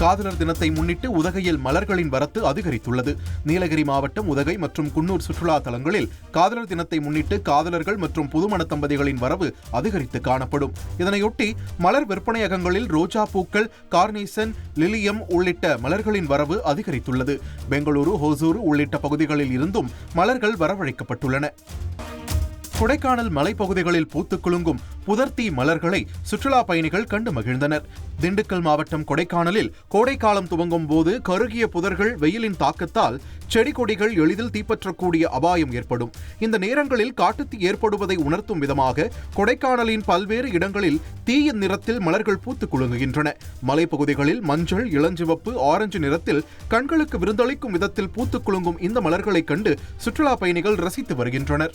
காதலர் தினத்தை முன்னிட்டு உதகையில் மலர்களின் வரத்து அதிகரித்துள்ளது. நீலகிரி மாவட்டம் உதகை மற்றும் குன்னூர் சுற்றுலா தலங்களில் காதலர் தினத்தை முன்னிட்டு காதலர்கள் மற்றும் புதுமண தம்பதிகளின் வரவு அதிகரித்து காணப்படும். இதனையொட்டி மலர் விற்பனையகங்களில் ரோஜா பூக்கள் கார்னேசன் லிலியம் உள்ளிட்ட மலர்களின் வரவு அதிகரித்துள்ளது. பெங்களூரு ஹோசூர் உள்ளிட்ட பகுதிகளில் இருந்தும் மலர்கள் வரவழைக்கப்பட்டுள்ளன. கொடைக்கானல் மலைப்பகுதிகளில் பூத்து குலுங்கும் புதர்த்தி மலர்களை சுற்றுலா பயணிகள் கண்டு மகிழ்ந்தனர். திண்டுக்கல் மாவட்டம் கொடைக்கானலில் கோடைக்காலம் துவங்கும் போது கருகிய புதர்கள் வெயிலின் தாக்கத்தால் செடி கொடிகள் எளிதில் தீப்பற்றக்கூடிய அபாயம் ஏற்படும். இந்த நேரங்களில் காட்டுத்தீ ஏற்படுவதை உணர்த்தும் விதமாக கொடைக்கானலின் பல்வேறு இடங்களில் தீயின் நிறத்தில் மலர்கள் பூத்துக் குலுங்குகின்றன. மலைப்பகுதிகளில் மஞ்சள் இளஞ்சிவப்பு ஆரஞ்சு நிறத்தில் கண்களுக்கு விருந்தளிக்கும் விதத்தில் பூத்துக் குலுங்கும் இந்த மலர்களைக் கண்டு சுற்றுலா பயணிகள் ரசித்து வருகின்றனர்.